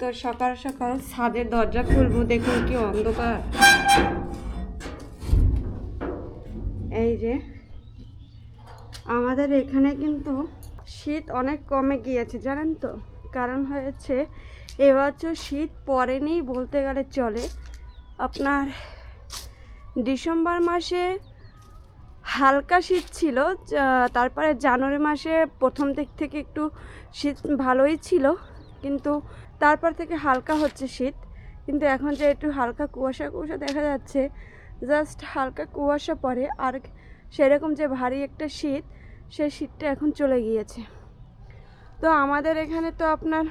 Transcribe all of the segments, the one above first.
তো সকাল সকাল ছাদের দরজা খুলবো, দেখুন কি অন্ধকার। এই যে, আমাদের এখানে কিন্তু শীত অনেক কমে গিয়েছে, জানেন তো? কারণ হয়েছে, এবছর শীত পড়েনি বলতে গেলে চলে। আপনার ডিসেম্বর মাসে হালকা শীত ছিল তারপরে জানুয়ারি মাসে প্রথম দিক থেকে একটু শীত ভালোই ছিল। কিন্তু তারপর থেকে হালকা হচ্ছে শীত। কিন্তু এখন যে একটু হালকা কুয়াশা কুয়াশা দেখা যাচ্ছে জাস্ট হালকা কুয়াশা পড়ে আর সেরকম যে ভারী একটা শীত সেই শীতটা এখন চলে গিয়েছে। তো আমাদের এখানে তো আপনার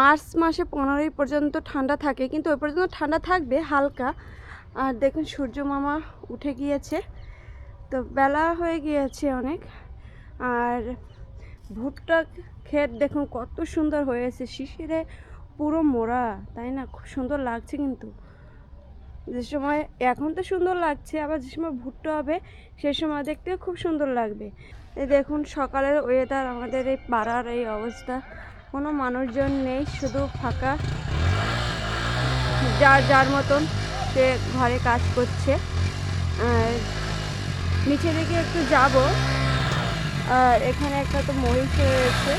মার্চ মাসে পনেরোই পর্যন্ত ঠান্ডা থাকে, কিন্তু ওই পর্যন্ত ঠান্ডা থাকবে হালকা। আর দেখুন সূর্য মামা উঠে গিয়েছে, তো বেলা হয়ে গিয়েছে অনেক। আর ভুট্টা ক্ষেত দেখুন, কত সুন্দর হয়েছে। শিশিরে পুরো মোড়া, তাই না? খুব সুন্দর লাগছে কিন্তু। যে সময়, এখন তো সুন্দর লাগছে, আবার যে সময় ভুট্টা হবে, সে সময় দেখতে খুব সুন্দর লাগবে। এই দেখুন, সকালের ওয়েদার আমাদের এই পাড়ার এই অবস্থা। কোনো মানুষজন নেই, শুধু ফাঁকা। যার যার মতন সে ঘরে কাজ করছে। আর নিচে দিকে একটু যাব। আর এখানে একটা তো মহিষ রয়েছে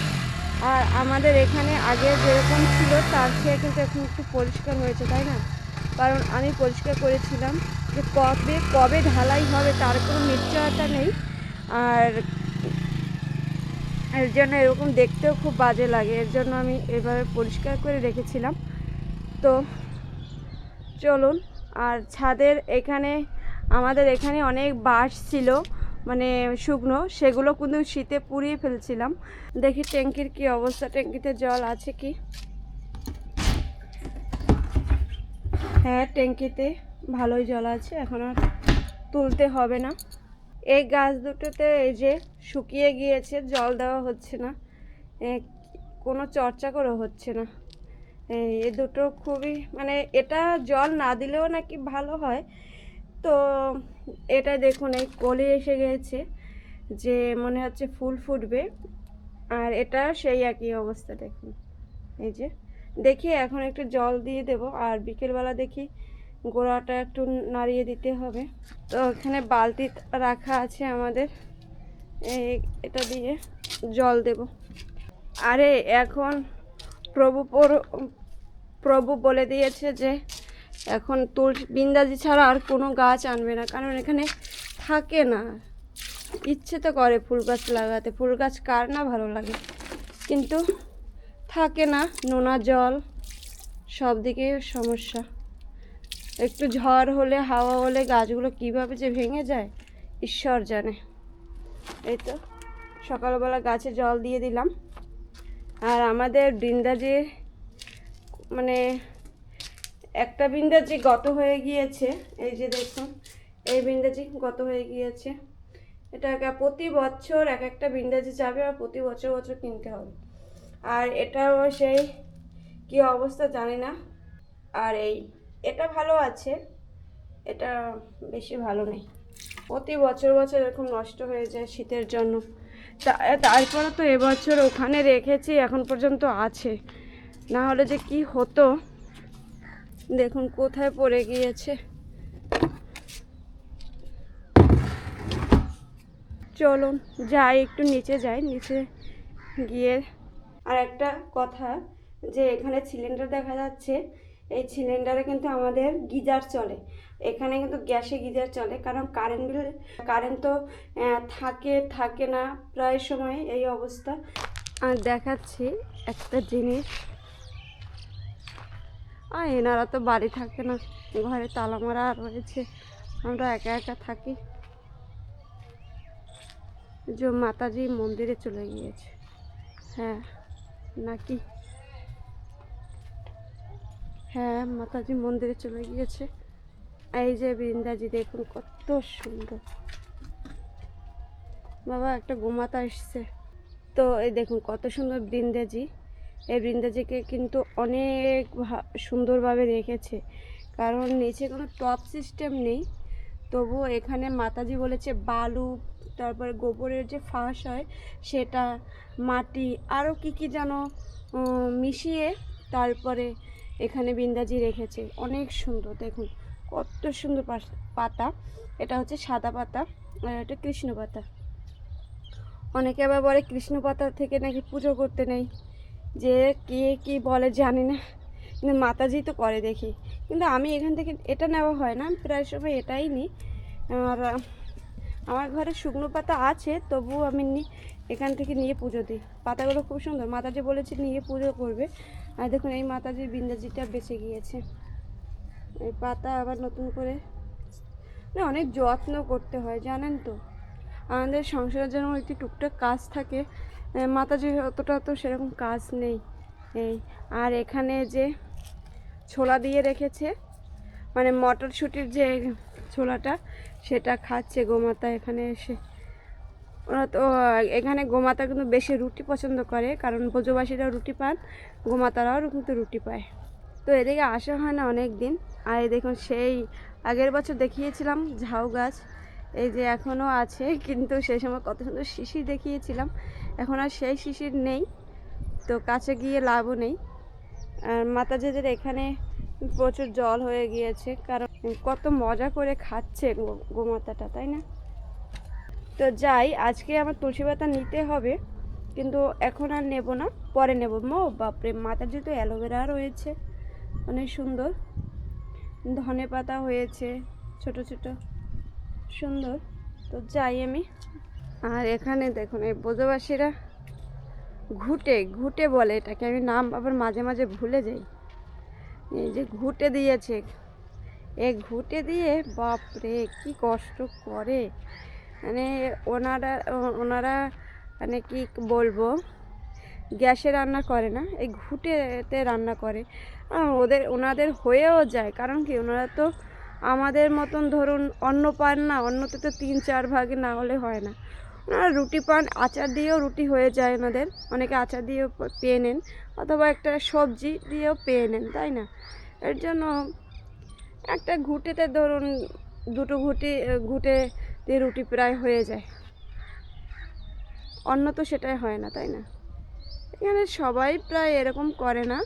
আর আমাদের এখানে আগে যেরকম ছিল, তার চেয়ে কিন্তু এখন একটু পরিষ্কার হয়েছে, তাই না? কারণ আমি পরিষ্কার করেছিলাম যে কবে কবে ঢালাই হবে তার কোনো নিশ্চয়তা নেই। আর এর জন্য এরকম দেখতেও খুব বাজে লাগে। এর জন্য আমি এভাবে পরিষ্কার করে রেখেছিলাম। তো চলুন, আর ছাদের এখানে, আমাদের এখানে অনেক বাঁশ ছিল। মানে শুকনো, সেগুলো কিন্তু শীতে পুড়িয়ে ফেলছিলাম। দেখি ট্যাঙ্কির কি অবস্থা, ট্যাঙ্কিতে জল আছে কি? হ্যাঁ ট্যাঙ্কিতে ভালোই জল আছে, এখন আর তুলতে হবে না। এই গাছ দুটোতে এই যে শুকিয়ে গিয়েছে, জল দেওয়া হচ্ছে না। কোনো চর্চা করে হচ্ছে না। এই, এ দুটো খুবই মানে এটা জল না দিলেও নাকি ভালো হয়। তো এটা দেখুন, এই কলি এসে গেছে যে মনে হচ্ছে ফুল ফুটবে। আর এটা সেই একই অবস্থা, দেখুন। এই যে, দেখি এখন একটু জল দিয়ে দেব, আর বিকেলবেলা দেখি গোড়াটা একটু নাড়িয়ে দিতে হবে। তো এখানে বালতি রাখা আছে আমাদের, এই এটা দিয়ে জল দেব। আরে, এখন প্রভু পর- প্রভু বলে দিয়েছে যে এখন তুলসী বিন্দাজি ছাড়া আর কোনো গাছ আনবে না, কারণ এখানে থাকে না। ইচ্ছে তো করে ফুল গাছ লাগাতে। ফুল গাছ কার না ভালো লাগে? কিন্তু থাকে না, নোনা জল, সব দিকে সমস্যা। একটু ঝড় হলে, হাওয়া হলে গাছগুলো কীভাবে যে ভেঙে যায়, ঈশ্বর জানে। এই তো, সকালবেলা গাছে জল দিয়ে দিলাম। আর আমাদের বৃন্দাজির মানে একটা বিন্দাজি গত হয়ে গিয়েছে, এই যে দেখুন, এই বিন্দাজি গত হয়ে গিয়েছে। এটা প্রতি বছর এক একটা বিন্দাজি যাবে আর প্রতি বছর বছর কিনতে হবে। আর এটাও সেই কি অবস্থা জানি না। আর এই, এটা ভালো আছে, এটা বেশি ভালো নেই। প্রতি বছর বছর এরকম নষ্ট হয়ে যায় শীতের জন্য। তারপরে তো এবছর ওখানে রেখেছি, এখন পর্যন্ত আছে। না হলে যে কি হতো? দেখুন কোথায় পড়ে গিয়েছে। চলুন যাই, একটু নিচে যাই, নিচে গিয়ে। আর একটা কথা যে এখানে সিলিন্ডার দেখা যাচ্ছে, এই সিলিন্ডারে কিন্তু আমাদের গিজার চলে। এখানে কিন্তু গ্যাসে গিজার চলে, কারণ কারেন্ট বিল, কারেন্ট তো থাকে থাকে না প্রায় সময়, এই অবস্থা। আর দেখাচ্ছি একটা জিনিস। আর এনারা তো বাড়ি থাকে না, ঘরে তালা মারা রয়েছে, আমরা একা একা থাকি। যে মাতাজি মন্দিরে চলে গিয়েছে। হ্যাঁ নাকি? হ্যাঁ মাতাজি মন্দিরে চলে গিয়েছে। এই যে বৃন্দাজি, দেখুন কত সুন্দর। বাবা, একটা গোমাতা এসছে। তো এই দেখুন কত সুন্দর বৃন্দাজি। এই বৃন্দাজিকে কিন্তু অনেক সুন্দরভাবে রেখেছে। কারণ নিচে কোনো টপ সিস্টেম নেই। তবুও এখানে মাতাজি বলেছে বালু, তারপরে গোবরের যে ফাঁস হয়, সেটা, মাটি, আরও কি কি যেন মিশিয়ে তারপরে এখানে বিন্দাজি রেখেছে। অনেক সুন্দর, দেখুন, কত সুন্দর পাতা। এটা হচ্ছে সাদা পাতা, আর এটা কৃষ্ণ পাতা অনেকে আবার বলে কৃষ্ণ পাতা থেকে নাকি পুজো করতে নেই। যে কে, কি বলে জানি না। কিন্তু মাতাজি তো করে দেখি। কিন্তু আমি এখান থেকে এটা নেওয়া হয় না, প্রায় সময় এটাই নিই আর, আমার ঘরে শুকনো পাতা আছে, তবুও আমি এখান থেকে নিয়ে পুজো দিই। পাতাগুলো খুব সুন্দর। মাতাজি বলেছে নিয়ে পুজো করবে। আর দেখুন, এই মাতাজির বিন্দাজিটা বেঁচে গিয়েছে। এই পাতা আবার নতুন করে না অনেক যত্ন করতে হয়, জানেন তো? আমাদের সংসারের জন্য একটু টুকটাক কাজ থাকে। মাতাজির অতটা তো সেরকম কাজ নেই। এই আর এখানে যে ছোলা দিয়ে রেখেছে মানে মটরশুঁটির যে ছোলাটা, সেটা খাচ্ছে গোমাতা এখানে এসে। ওরা তো এখানে গোমাতা কিন্তু বেশি রুটি পছন্দ করে, কারণ ব্রজবাসীরা রুটি পান, গোমাতারাও কিন্তু রুটি পায়। তো এদিকে আসা হয় না অনেক দিন আর দেখুন, সেই আগের বছর দেখিয়েছিলাম ঝাউ গাছ, এই যে এখনও আছে, কিন্তু সেই সময় কত সুন্দর শিশি দেখিয়েছিলাম। এখন আর সেই শিশির নেই, তো কাছে গিয়ে লাভও নেই। আর মাতাজিদের এখানে প্রচুর জল হয়ে গিয়েছে, কারণ কত মজা করে খাচ্ছে গোমাতাটা, তাই না? তো যাই, আজকে আমার তুলসী পাতা নিতে হবে, কিন্তু এখন আর নেব না, পরে নেব। মো, বাপরে মাতাজি তো অ্যালোভেরা রয়েছে, অনেক সুন্দর। ধনে পাতা হয়েছে, ছোট ছোট, সুন্দর। তো যাই আমি আর এখানে দেখুন, এই বোঝবাসীরা ঘুটে ঘুটে বলে এটাকে। আমি নাম আবার মাঝে মাঝে ভুলে যাই। এই যে ঘুটে দিয়েছে। এ ঘুটে দিয়ে, বাপরে, কি কষ্ট করে। মানে ওনারা ওনারা মানে কি বলব, গ্যাসে রান্না করে না, এই ঘুটেতে রান্না করে। ওদের, ওনাদের হয়েও যায়। কারণ কি, ওনারা তো আমাদের মতন ধরুন অন্ন পান না অন্যতে তো তিন, চার ভাগে না হলে হয় না। ওনারা রুটি পান, আচার দিয়েও রুটি হয়ে যায় ওনাদের। অনেকে আচার দিয়েও পেয়ে নেন, অথবা একটা সবজি দিয়েও পেয়ে নেন, তাই না? এর জন্য একটা ঘুটেতে ধরুন দুটো ঘুটি ঘুটে দিয়ে রুটি প্রায় হয়ে যায়। অন্য তো সেটাই হয় না, তাই না? এখানে সবাই প্রায় এরকম করে না।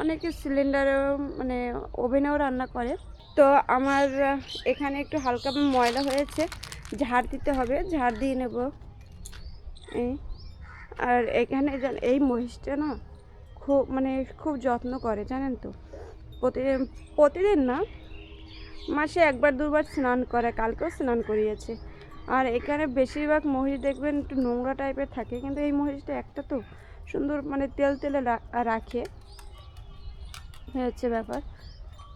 অনেকে সিলিন্ডারেও মানে ওভেনেও রান্না করে। তো আমার, এখানে একটু হালকা ময়লা হয়েছে। ঝাড় দিতে হবে, ঝাড় দিয়ে নেব। এই, আর এখানে এই মহিষটা না খুব মানে খুব যত্ন করে, জানেন তো। প্রতিদিন প্রতিদিন না মাসে একবার, দুবার স্নান করে, কালকেও স্নান করিয়েছে। আর এখানে বেশিরভাগ মহিষ দেখবেন একটু নোংরা টাইপের থাকে, কিন্তু এই মহিষটা একটা তো সুন্দর মানে তেল তেলে রাখে। হচ্ছে ব্যাপার।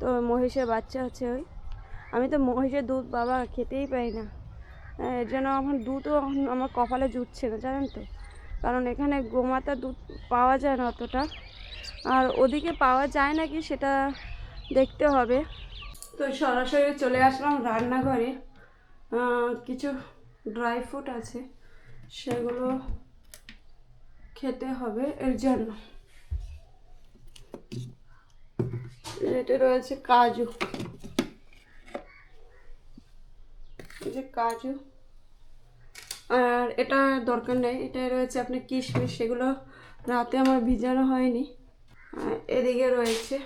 তো মহিষের বাচ্চা হচ্ছে ওই। আমি তো মহিষের দুধ বাবা খেতেই পাই না। এর জন্য আমার দুধও এখন আমার কপালে জুটছে না, জানেন তো? কারণ এখানে গোমাতা দুধ পাওয়া যায় না অতটা। আর ওদিকে পাওয়া যায় নাকি সেটা দেখতে হবে। তো সরাসরি চলে আসলাম রান্নাঘরে। কিছু ড্রাই ফ্রুট আছে, সেগুলো খেতে হবে এর জন্য। এটা রয়েছে কাজু এই যে কাজু। আর এটা দরকার নেই এটা রয়েছে আপনার কিশমিশ, সেগুলো রাতে আমার ভিজানো হয়নি। এদিকে রয়েছে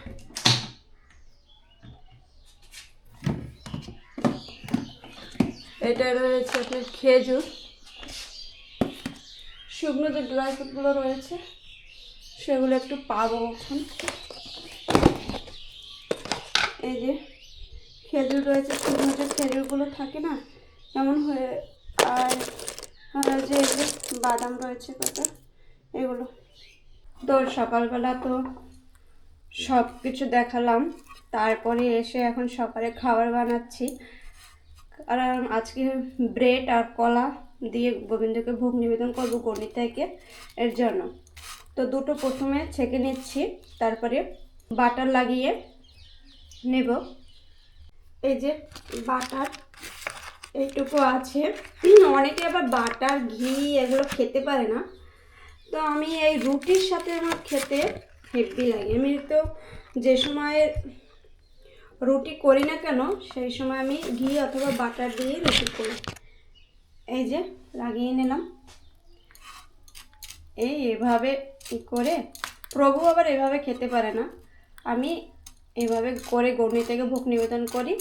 এটা রয়েছে আপনার খেজুর। শুকনো যে ড্রাই ফ্রুটগুলো রয়েছে, সেগুলো একটু পাবো এখন। এই যে খেজুর রয়েছে, শুকনো যে খেজুরগুলো থাকে না এমন হয়ে আর আর যে যে বাদাম রয়েছে কটা এগুলো। তো সকালবেলা তো সব কিছু দেখালাম। তারপরে এসে এখন সকালে খাবার বানাচ্ছি। কারণ আজকে ব্রেড আর কলা দিয়ে গোবিন্দকে ভোগ নিবেদন করব গণিতাইকে এর জন্য। তো দুটো প্রথমে ছেঁকে নিচ্ছি, তারপরে বাটার লাগিয়ে নেব। এই যে বাটার এইটুকু আছে। অনেকে আবার বাটার, ঘি এগুলো খেতে পারে না। তো আমি এই রুটির সাথে আমার খেতে হেভি লাগে। আমি তো যে সময় রুটি করি না কেন, সেই সময় আমি ঘি অথবা বাটার দিয়ে রুটি করি। এই যে, লাগিয়ে নিলাম। এই এভাবে করে, প্রভু আবার এভাবে খেতে পারে না। আমি এভাবে করে গর্নি থেকে ভোগ নিবেদন করি,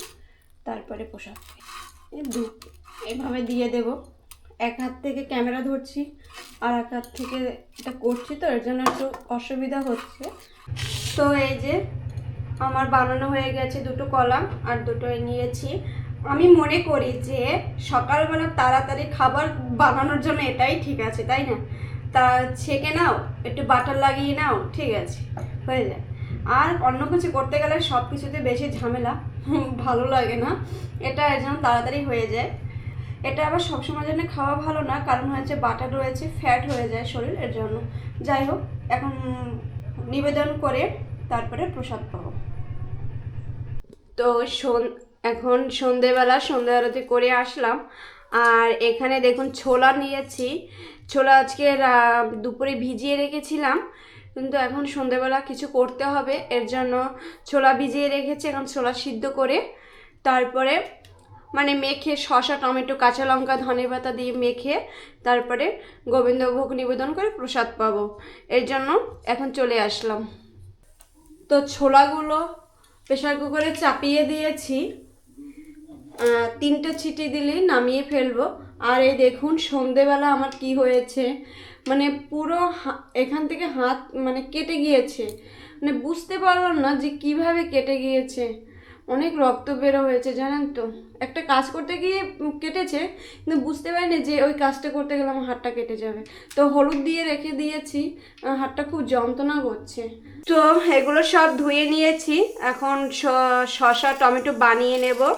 তারপরে দু এভাবে দিয়ে দেব। এক হাত থেকে ক্যামেরা ধরছি, আর এক হাত থেকে এটা করছি তো, এর জন্য একটু অসুবিধা হচ্ছে। তো এই যে আমার বানানো হয়ে গেছে দুটো কলা, আর দুটো নিয়েছি। আমি মনে করি যে সকালবেলা তাড়াতাড়ি খাবার বানানোর জন্য এটাই ঠিক আছে, তাই না? তা ছেঁকে নাও, একটু বাটার লাগিয়ে নাও, ঠিক আছে, হয়ে যায়। আর অন্য কিছু করতে গেলে সব কিছুতে বেশি ঝামেলা। ভালো লাগে না। এটা জন্য তাড়াতাড়ি হয়ে যায়। এটা আবার সবসময়ের জন্য খাওয়া ভালো না, কারণ হচ্ছে বাটার রয়েছে ফ্যাট হয়ে যায় শরীর, এর জন্য। যাই হোক, এখন নিবেদন করে তারপরে প্রসাদ পাবো। তো এখন সন্ধেবেলা, সন্ধে আরতি করে আসলাম। আর এখানে দেখুন ছোলা নিয়েছি। ছোলা আজকে দুপুরে ভিজিয়ে রেখেছিলাম। কিন্তু এখন সন্ধেবেলা কিছু করতে হবে। এর জন্য ছোলা ভিজিয়ে রেখেছি, এখন ছোলা সিদ্ধ করে তারপরে মানে মেখে শসা, টমেটো, কাঁচা লঙ্কা, ধনে পাতা দিয়ে মেখে তারপরে গোবিন্দভোগ নিবেদন করে প্রসাদ পাবো। এর জন্য এখন চলে আসলাম। তো ছোলাগুলো প্রেশার কুকারে চাপিয়ে দিয়েছি। তিনটে ছিটি দিলেই নামিয়ে ফেলব। আর এই দেখুন, সন্ধেবেলা আমার কি হয়েছে। মানে পুরো এখান থেকে হাত মানে কেটে গিয়েছে। মানে বুঝতে পারলাম না যে কীভাবে কেটে গিয়েছে। অনেক রক্ত বেরো হয়েছে, জানেন তো। একটা কাজ করতে গিয়ে কেটেছে, কিন্তু বুঝতে পারিনি যে ওই কাজটা করতে গেলে আমার হাতটা কেটে যাবে। তো হলুদ দিয়ে রেখে দিয়েছি হাতটা খুব যন্ত্রণা করছে। তো এগুলো সব ধুয়ে নিয়েছি। এখন শ- শসা, টমেটো বানিয়ে নেব।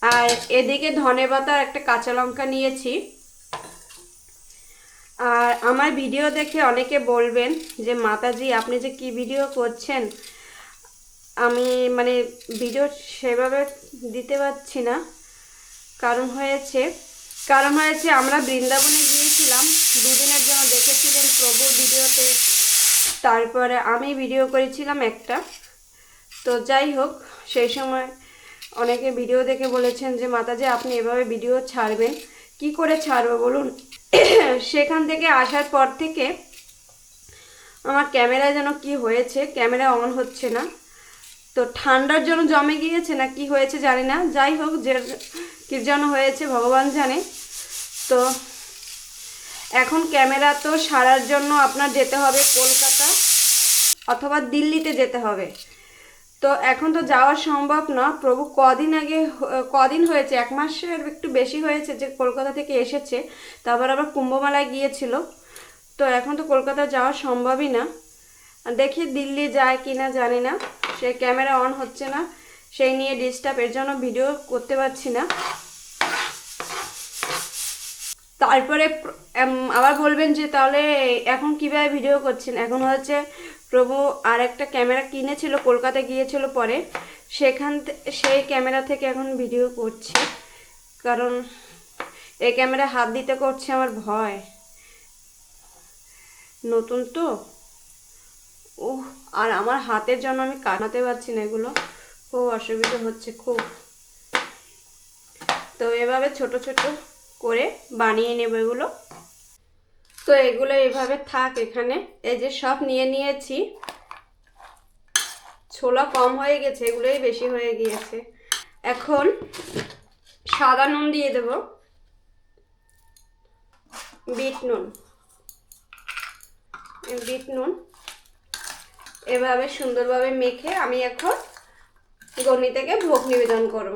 আর এদিকে ধনে পাতা একটা কাঁচা লঙ্কা নিয়েছি। আর আমার ভিডিও দেখে অনেকে বলবেন যে, মাতাজি, আপনি যে কি ভিডিও করছেন? আমি মানে ভিডিও সেভাবে দিতে পারছি না। কারণ হয়েছে কারণ হয়েছে আমরা বৃন্দাবনে গিয়েছিলাম। দুদিনের জন্য দেখেছিলেন প্রভুর ভিডিওতে। তারপরে আমি ভিডিও করেছিলাম একটা। তো যাই হোক, সেই সময় অনেকে ভিডিও দেখে বলেছেন যে, মাতাজি, আপনি এভাবে ভিডিও ছাড়বেন। কি করে ছাড়বো বলুন? সেখান থেকে আসার পর থেকে আমার ক্যামেরা যেন কি হয়েছে, ক্যামেরা অন হচ্ছে না। তো ঠান্ডার জন্য জমে গিয়েছে না কি হয়েছে জানি না। যাই হোক, যে কি যেন হয়েছে ভগবান জানে। তো এখন ক্যামেরা তো সারার জন্য আপনার যেতে হবে কলকাতা অথবা দিল্লিতে যেতে হবে। তো এখন তো যাওয়া সম্ভব না। প্রভু কদিন আগে কদিন হয়েছে? এক মাসের একটু বেশি হয়েছে যে কলকাতা থেকে এসেছে। তারপর আবার কুম্ভমেলায় গিয়েছিল। তো এখন তো কলকাতা যাওয়া সম্ভবই না। দেখি দিল্লি যায় কি না জানি না। সে ক্যামেরা অন হচ্ছে না। সেই নিয়ে ডিস্টার্ব এর জন্য ভিডিও করতে পারছি না। তারপরে আবার বলবেন যে তাহলে এখন কীভাবে ভিডিও করছেন? এখন হচ্ছে প্রভু আর একটা ক্যামেরা কিনেছিল, কলকাতা গিয়েছিল পরে। সেখান সেই ক্যামেরা থেকে এখন ভিডিও করছি। কারণ এই ক্যামেরা হাত দিতে করছে আমার ভয়। নতুন তো। ও আর আমার হাতের জন্য আমি কাটাতে পারছি না এগুলো। খুব অসুবিধা হচ্ছে, খুব। তো এভাবে ছোট ছোট করে বানিয়ে নেব এগুলো। তো এগুলো এভাবে থাক এখানে। এই যে সব নিয়ে নিয়েছি। ছোলা কম হয়ে গেছে, এগুলোই বেশি হয়ে গিয়েছে। এখন সাদা নুন দিয়ে দেব। বিট নুন। বিট নুন। এভাবে সুন্দরভাবে মেখে আমি এখন গণি থেকে ভোগ নিবেদন করব।